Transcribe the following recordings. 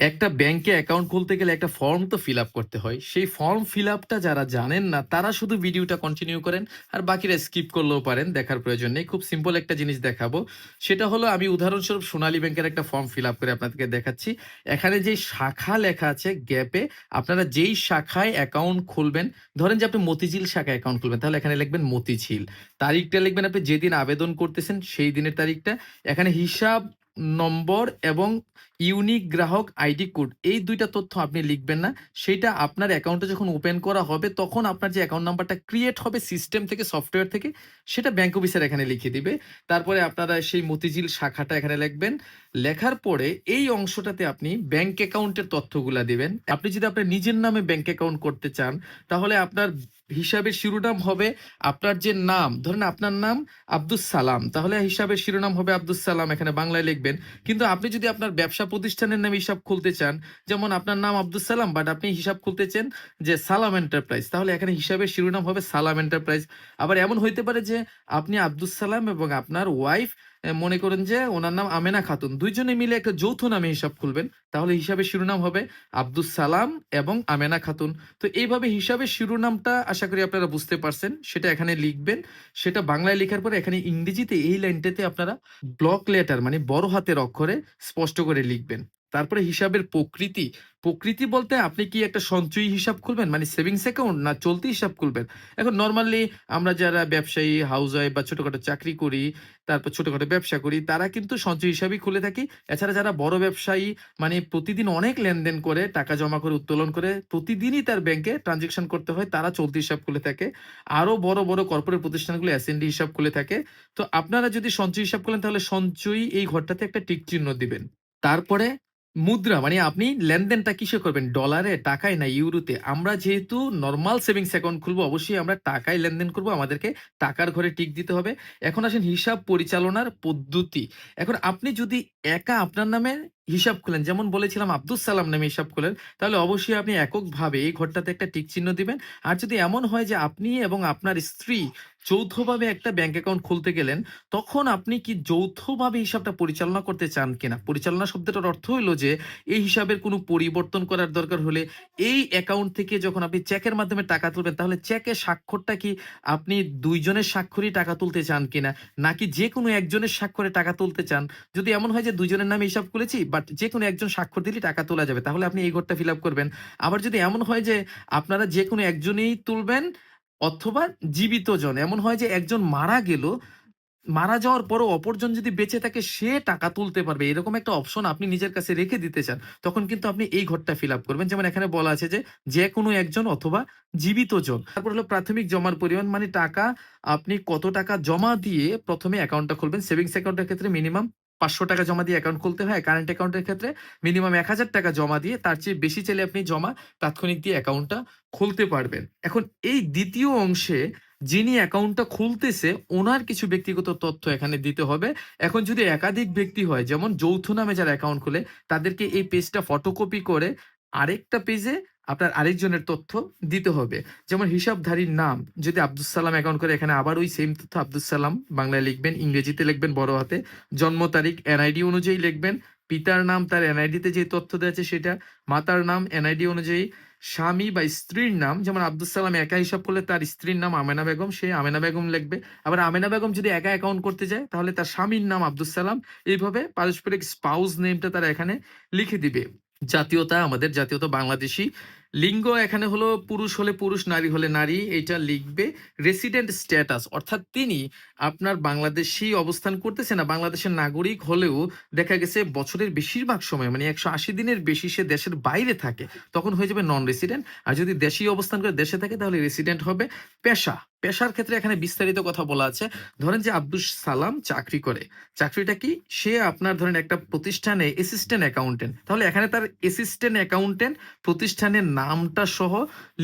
একটা ব্যাংকে অ্যাকাউন্ট খুলতে গেলে একটা ফর্ম তো ফিল আপ করতে হয়। সেই ফর্ম ফিল আপটা যারা জানেন না, তারা শুধু ভিডিওটা কন্টিনিউ করেন আর বাকিরা স্কিপ করলেও পারেন, দেখার প্রয়োজন নেই। খুব সিম্পল একটা জিনিস দেখাবো। সেটা হলো, আমি উদাহরণস্বরূপ সোনালী ব্যাংকের একটা ফর্ম ফিল আপ করে আপনাদেরকে দেখাচ্ছি। এখানে যে শাখা লেখা আছে গ্যাপে আপনারা যেই শাখায় অ্যাকাউন্ট খুলবেন, ধরেন যে আপনি মতিঝিল শাখায় অ্যাকাউন্ট খুলবেন, তাহলে এখানে লিখবেন মতিঝিল। তারিখটা লিখবেন আপনি যেদিন আবেদন করতেছেন, সেই দিনের তারিখটা। এখানে হিসাব নম্বর এবং ইউনিক গ্রাহক আইডি কোড। এই দুইটা তথ্য আপনি লিখবেন না। সেটা আপনার অ্যাকাউন্টে যখন ওপেন করা হবে, তখন আপনার যে অ্যাকাউন্ট নাম্বারটা ক্রিয়েট হবে সিস্টেম থেকে সফটওয়্যার থেকে, সেটা ব্যাংক অফিসার এখানে লিখে দিবে। তারপরে আপনারা সেই মতিঝিল শাখাটা এখানে লিখবেন। লেখার পরে এই অংশটাতে আপনি ব্যাংক অ্যাকাউন্টের তথ্যগুলা দিবেন। আপনি যদি আপনার নিজের নামে ব্যাংক অ্যাকাউন্ট করতে চান, তাহলে আপনার হিসাবের শিরোনাম হবে আপনার যে নাম, ধরেন আপনার নাম আব্দুস সালাম। তাহলে হিসাবের শিরোনাম হবে আব্দুস সালাম, এখানে বাংলায় লিখবেন। কিন্তু আপনি যদি আপনার ব্যবসা প্রতিষ্ঠানের নামে হিসাব খুলতে চান, যেমন আপনার নাম আব্দুস সালাম বাট আপনি হিসাব খুলতে চান যে সালাম এন্টারপ্রাইজ তাহলে এখানে হিসাবের শিরোনাম হবে সালাম এন্টারপ্রাইজ আবার এমন হইতে পারে যে আপনি আব্দুস সালাম এবং আপনার ওয়াইফ মনে করেন যে ওনার নাম আমেনা খাতুন। দুইজনে মিলে একটা যৌথ নামে হিসাব খুলবেন। তাহলে হিসাবে শিরোনাম হবে আব্দুল সালাম এবং আমেনা খাতুন। তো এইভাবে হিসাবে শিরোনামটা আশা করি আপনারা বুঝতে পারছেন। সেটা এখানে লিখবেন। সেটা বাংলায় লেখার পরে এখানে ইংরেজিতে এই লাইনটাতে আপনারা ব্লক লেটার মানে বড় হাতের অক্ষরে স্পষ্ট করে লিখবেন। তারপরে হিসাবের প্রকৃতি। প্রকৃতি বলতে আপনি কি একটা সঞ্চয়ী হিসাব খুলবেন? মানে সেভিংস অ্যাকাউন্ট না চলতি হিসাব খুলবেন? এখন নর্মালি আমরা যারা ব্যবসায়ী হাউস ওয়াইফ বা ছোটোখাটো চাকরি করি, তারপর ছোটোখাটো ব্যবসা করি, তারা কিন্তু সঞ্চয় হিসাবই খুলে থাকি। এছাড়া যারা বড় ব্যবসায়ী মানে প্রতিদিন অনেক লেনদেন করে, টাকা জমা করে, উত্তোলন করে, প্রতিদিনই তার ব্যাংকে ট্রানজেকশন করতে হয়, তারা চলতি হিসাব খুলে থাকে। আরও বড় বড় কর্পোরেট প্রতিষ্ঠানগুলো এসএনডি হিসাব খুলে থাকে। তো আপনারা যদি সঞ্চয় হিসাব করেন তাহলে সঞ্চয়ী এই ঘরটাতে একটা টিক চিহ্ন দিবেন। তারপরে মুদ্রা মানে আপনি লেনদেনটা কিসে করবেন? ডলারে, টাকায় না ইউরোতে? আমরা যেহেতু নর্মাল সেভিংস অ্যাকাউন্ট খুলবো, অবশ্যই আমরা টাকায় লেনদেন করব, আমাদেরকে টাকার ঘরে টিক দিতে হবে। এখন আসেন হিসাব পরিচালনার পদ্ধতি। এখন আপনি যদি একা আপনার নামে হিসাব খুলেন। যেমন বলেছিলাম আব্দুস সালাম নামে হিসাব খুলেন, তাহলে অবশ্যই আপনি এককভাবে এই ঘরটাতে একটা টিক চিহ্ন দিবেন। আর যদি এমন হয় যে আপনি এবং আপনার স্ত্রী যৌথভাবে একটা ব্যাংক অ্যাকাউন্ট খুলতে গেলেন, তখন আপনি কি যৌথভাবে হিসাবটা পরিচালনা করতে চান কিনা? পরিচালনা শব্দটার অর্থ হলো যে, এই হিসাবের কোনো পরিবর্তন করার দরকার হলে এই অ্যাকাউন্ট থেকে যখন আপনি চেকের মাধ্যমে টাকা তুলবেন, তাহলে চেকের স্বাক্ষরটা কি আপনি দুইজনের স্বাক্ষরই টাকা তুলতে চান কিনা? নাকি যে কোনো একজনের স্বাক্ষরে টাকা তুলতে চান? যদি এমন হয় যে দুইজনের নামে হিসাব খুলেছি বাট যে কোনো একজন স্বাক্ষর দিলে টাকা তোলা যাবে। তাহলে আপনি এই ঘরটা ফিল আপ করবেন। আবার যদি এমন হয় যে আপনারা যে কোনো একজনেই তুলবেন অথবা জীবিত জন। এমন হয় যে একজন মারা গেল, মারা যাওয়ার পরও অপরজন যদি বেঁচে থাকে, সে টাকা তুলতে পারবে। এরকম একটা অপশন আপনি নিজের কাছে রেখে দিতে চান, তখন কিন্তু আপনি এই ঘরটা ফিল আপ করবেন। যেমন এখানে বলা আছে যে যে কোনো একজন অথবা জীবিত জন। তারপর হলো প্রাথমিক জমার পরিমাণ মানে টাকা। আপনি কত টাকা জমা দিয়ে প্রথমে অ্যাকাউন্টটা খুলবেন। সেভিংস অ্যাকাউন্টের ক্ষেত্রে মিনিমাম পাঁচশো টাকা জমা দিয়ে অ্যাকাউন্ট খুলতে হয়। কারেন্ট অ্যাকাউন্টের ক্ষেত্রে মিনিমাম এক হাজার টাকা জমা দিয়ে তার চেয়ে বেশি চাইলে আপনি জমা তাৎক্ষণিক দিয়ে অ্যাকাউন্টটা খুলতে পারবেন। এখন এই দ্বিতীয় অংশে যিনি অ্যাকাউন্টটা খুলতেছে, ওনার কিছু ব্যক্তিগত তথ্য এখানে দিতে হবে। এখন যদি একাধিক ব্যক্তি হয়, যেমন যৌথ নামে যারা অ্যাকাউন্ট খুলে, তাদেরকে এই পেজটা ফটোকপি করে আরেকটা পেজে আপনার আরেকজনের তথ্য দিতে হবে। যেমন হিসাবধারীর নাম, যদি আব্দুস সালাম অ্যাকাউন্ট করে, এখানে আবার ওই সেম তথ্য আব্দুস সালাম বাংলায় লিখবেন, ইংরেজিতে লিখবেন বড় হাতে। জন্ম তারিখ এনআইডি অনুযায়ী লিখবেন। পিতার নাম, তার এনআইডিতে যে তথ্য দেওয়া আছে সেটা। মাতার নাম এনআইডি অনুযায়ী। স্বামী বা স্ত্রীর নাম, যেমন আব্দুল সালাম একা হিসাব করলে তার স্ত্রীর নাম আমেনা বেগম, সে আমেনা বেগম লিখবে। আবার আমেনা বেগম যদি একা অ্যাকাউন্ট করতে যায়, তাহলে তার স্বামীর নাম আব্দুল সালাম। এইভাবে পারস্পরিক স্পাউস নেমটা তারা এখানে লিখে দিবে। জাতীয়তা, আমাদের জাতীয়তা বাংলাদেশি লিঙ্গ এখানে হলো পুরুষ হলে পুরুষ, নারী হলে নারী এটা লিখবে রেসিডেন্ট স্ট্যাটাস অর্থাৎ তিনি আপনার বাংলাদেশি অবস্থান করতেছে না, বাংলাদেশের নাগরিক হলেও দেখা গেছে বছরের বেশিরভাগ সময় মানে একশো আশি দিনের বেশি সে দেশের বাইরে থাকে, তখন হয়ে যাবে নন রেসিডেন্ট আর যদি দেশি অবস্থান করে দেশে থাকে তাহলে রেসিডেন্ট হবে পেশা। পেশার ক্ষেত্রে এখানে বিস্তারিত কথা বলা আছে। ধরেন যে আব্দুল সালাম চাকরি করে। চাকরিটা কি? সে আপনার ধরেন একটা প্রতিষ্ঠানে অ্যাসিস্ট্যান্ট অ্যাকাউন্টেন্ট তাহলে এখানে তার অ্যাসিস্ট্যান্ট অ্যাকাউন্টেন্ট প্রতিষ্ঠানের নামটা সহ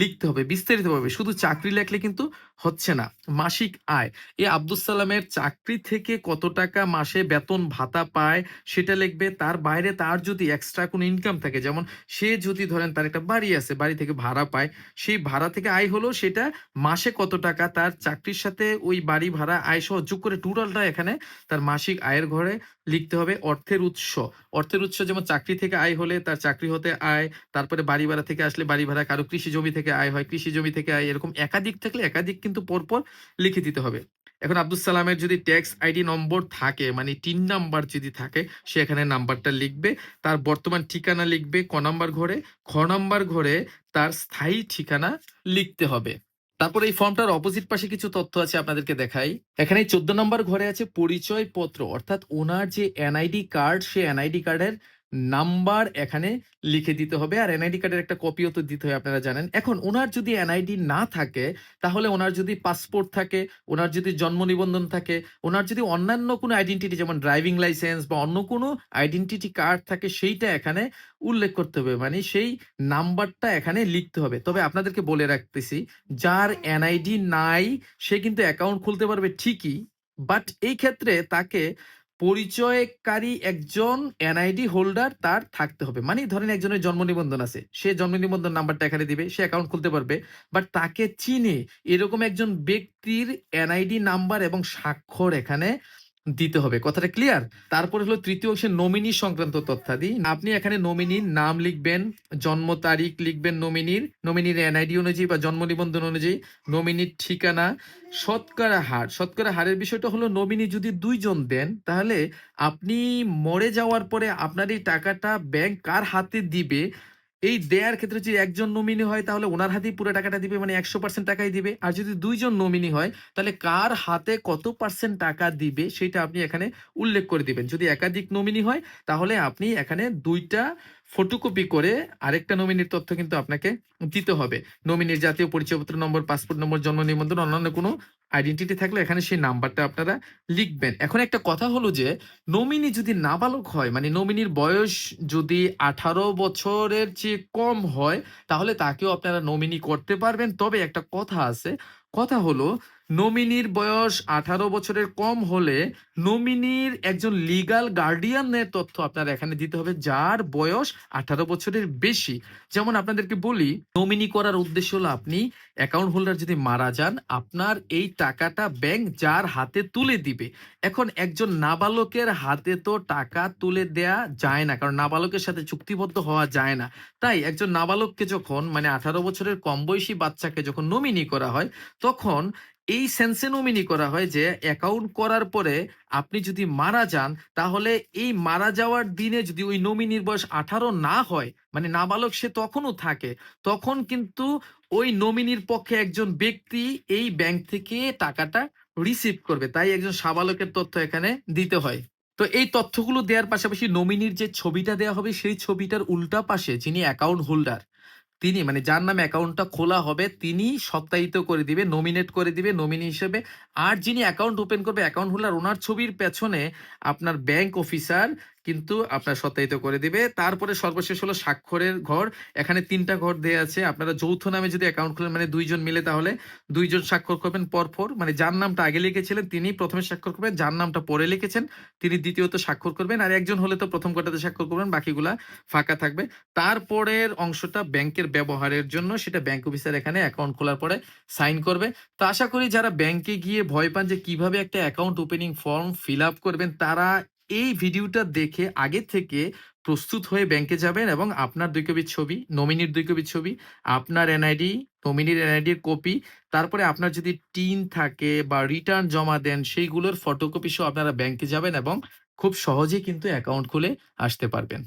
লিখতে হবে, বিস্তারিতভাবে। শুধু চাকরি লেখলে কিন্তু হচ্ছে না, মাসিক আয়। এ আব্দুল সালামের চাকরি থেকে কত টাকা মাসে বেতন ভাতা পায় সেটা লিখবে। তার বাইরে তার যদি এক্সট্রা কোনো ইনকাম থাকে, যেমন সে যদি ধরেন তার একটা বাড়ি আছে, বাড়ি থেকে ভাড়া পায়, সেই ভাড়া থেকে আয় হলো সেটা মাসে কত টাকা তার চাকরির সাথে ওই বাড়ি ভাড়া আয় সহ যোগ করে টোটালটা এখানে তার মাসিক আয়ের ঘরে লিখতে হবে অর্থের উৎস। অর্থের উৎস যেমন চাকরি থেকে আয় হলে তার চাকরি হতে আয়, তারপরে বাড়ি ভাড়া থেকে আসলে বাড়ি ভাড়া কারও কৃষি জমি থেকে আয় হয়, কৃষি জমি থেকে আয়, এরকম একাধিক থাকলে একাধিক কিন্তু পরপর লিখে দিতে হবে। এখন আব্দুল সালামের যদি ট্যাক্স আইডি নম্বর থাকে মানে তিন নাম্বার যদি থাকে, সে এখানে নাম্বারটা লিখবে, তার বর্তমান ঠিকানা লিখবে, ক নাম্বার ঘরে, খ নাম্বার ঘরে তার স্থায়ী ঠিকানা লিখতে হবে। তারপর এই ফর্মটার অপোজিট পাশে কিছু তথ্য আছে আপনাদেরকে দেখাই। এখানে চোদ্দ নম্বর ঘরে আছে পরিচয় পত্র অর্থাৎ ওনার যে এনআইডি কার্ড সে এনআইডি কার্ডের নাম্বার এখানে লিখে দিতে হবে আর এনআইডি কার্ডের একটা কপিও তো দিতে হয়, আপনারা জানেন। এখন ওনার যদি এনআইডি না থাকে, তাহলে ওনার যদি পাসপোর্ট থাকে, ওনার যদি জন্ম নিবন্ধন থাকে, ওনার যদি অন্যান্য কোনো আইডেন্টিটি যেমন ড্রাইভিং লাইসেন্স বা অন্য কোনো আইডেন্টিটি কার্ড থাকে, সেইটা এখানে উল্লেখ করতে হবে। মানে সেই নাম্বারটা এখানে লিখতে হবে। তবে আপনাদেরকে বলে রাখতেছি, যার এনআইডি নাই, সে কিন্তু অ্যাকাউন্ট খুলতে পারবে ঠিকই বাট এই ক্ষেত্রে তাকে পরিচয়কারী একজন এনআইডি হোল্ডার তার থাকতে হবে। মানে ধরেন একজনের জন্ম নিবন্ধন আছে। সে জন্ম নিবন্ধন নাম্বারটা এখানে দিবে, সে অ্যাকাউন্ট খুলতে পারবে বাট তাকে চিনে এরকম একজন ব্যক্তির এনআইডি নাম্বার এবং স্বাক্ষর এখানে দিতে হবে। কথাটা ক্লিয়ার তারপরে হলো তৃতীয় অংশে নমিনি সংক্রান্ত তথ্যাদি। আপনি এখানে নমিনির নাম লিখবেন, জন্ম তারিখ লিখবেন নমিনির নমিনির এনআইডি অনুযায়ী বা জন্ম নিবন্ধন অনুযায়ী নমিনির ঠিকানা। শতকরা হার। শতকরা হারের বিষয়টা হলো নমিনি যদি দুইজন দেন, তাহলে আপনি মরে যাওয়ার পরে আপনার এই টাকাটা ব্যাংক কার হাতে দিবে? এই দেয়ার ক্ষেত্রে যদি একজন নমিনি হয়, তাহলে ওনার হাতেই পুরো টাকাটা দিবে মানে একশো পার্সেন্ট টাকাই দিবে। আর যদি দুইজন নমিনি হয়, তাহলে কার হাতে কত পার্সেন্ট টাকা দিবে, সেটা আপনি এখানে উল্লেখ করে দিবেন। যদি একাধিক নমিনি হয়, তাহলে আপনি এখানে দুইটা ফটোকপি করে আরেকটা নমিনির তথ্য কিন্তু আপনাকে দিতে হবে। নমিনির জাতীয় পরিচয়পত্র নম্বর পাসপোর্ট নম্বর, জন্ম নিবন্ধন, অন্যান্য কোনো আইডেন্টিটি থাকলে এখানে সেই নাম্বারটা আপনারা লিখবেন। এখন একটা কথা হলো যে নমিনি যদি নাবালক হয় মানে নমিনির বয়স যদি আঠারো বছরের চেয়ে কম হয়, তাহলে তাকেও আপনারা নমিনি করতে পারবেন। তবে একটা কথা আছে কথা হলো, নমিনির বয়স আঠারো বছরের কম হলে নমিনির একজন লিগাল গার্ডিয়ানের তথ্য আপনার এখানে দিতে হবে, যার বয়স আঠারো বছরের বেশি। যেমন আপনাদেরকে বলি, নমিনি করার উদ্দেশ্য হলো আপনি অ্যাকাউন্ট হোল্ডার যদি মারা যান, আপনার এই টাকাটা ব্যাংক যার হাতে তুলে দিবে। এখন একজন নাবালকের হাতে তো টাকা তুলে দেয়া যায় না, কারণ নাবালকের সাথে চুক্তিবদ্ধ হওয়া যায় না। তাই একজন নাবালককে যখন মানে আঠারো বছরের কম বয়সী বাচ্চাকে যখন নমিনি করা হয় তখন এই সেন্সে নমিনি করা হয় যে অ্যাকাউন্ট করার পরে আপনি যদি মারা যান, তাহলে এই মারা যাওয়ার দিনে যদি ওই নমিনির বয়স আঠারো না হয় মানে নাবালক সে তখনও থাকে, তখন কিন্তু ওই নমিনির পক্ষে একজন ব্যক্তি এই ব্যাংক থেকে টাকাটা রিসিভ করবে। তাই একজন সাবালকের তথ্য এখানে দিতে হয়। তো এই তথ্যগুলো দেওয়ার পাশাপাশি নমিনির যে ছবিটা দেওয়া হবে, সেই ছবিটার উল্টা পাশে যিনি অ্যাকাউন্ট হোল্ডার তিনি মানে যার নামে অ্যাকাউন্টটা খোলা হবে, তিনি সত্যায়িত করে দিবে নমিনেট করে দিবে নমিনি হিসেবে। আর যিনি অ্যাকাউন্ট ওপেন করবে অ্যাকাউন্ট হোল্ডার ওনার ছবির পেছনে আপনার ব্যাংক অফিসার কিন্তু আপনার সত্যায়িত করে দিবে। তারপরে সর্বশেষ হলো স্বাক্ষরের ঘর। এখানে তিনটা ঘর দেওয়া আছে। আপনারা যৌথ নামে যদি অ্যাকাউন্ট খোলেন মানে দুইজন মিলে তাহলে দুইজন স্বাক্ষর করবেন পরপর। মানে যার নামটা আগে লিখেছিলেন, তিনি প্রথমে স্বাক্ষর করবেন। যার নামটা পরে লিখেছেন, তিনি দ্বিতীয়ত স্বাক্ষর করবেন। আর একজন হলে তো প্রথম কটাতে স্বাক্ষর করবেন, বাকিগুলা ফাঁকা থাকবে। তারপরের অংশটা ব্যাংকের ব্যবহারের জন্য, সেটা ব্যাংক অফিসার এখানে অ্যাকাউন্ট খোলার পরে সাইন করবে। তো আশা করি যারা ব্যাংকে গিয়ে ভয় পান যে কীভাবে একটা account opening form fill up করবেন, তারা এই ভিডিওটা দেখে আগে থেকে প্রস্তুত হয়ে ব্যাংকে যাবেন এবং আপনার দুই কপি ছবি নমিনির দুই কপি ছবি, আপনার এনআইডি নমিনির এনআইডির কপি তারপরে আপনার যদি টিন থাকে বা রিটার্ন জমা দেন, সেইগুলোর ফটোকপি সহ আপনারা ব্যাংকে যাবেন এবং খুব সহজেই কিন্তু অ্যাকাউন্ট খুলে আসতে পারবেন।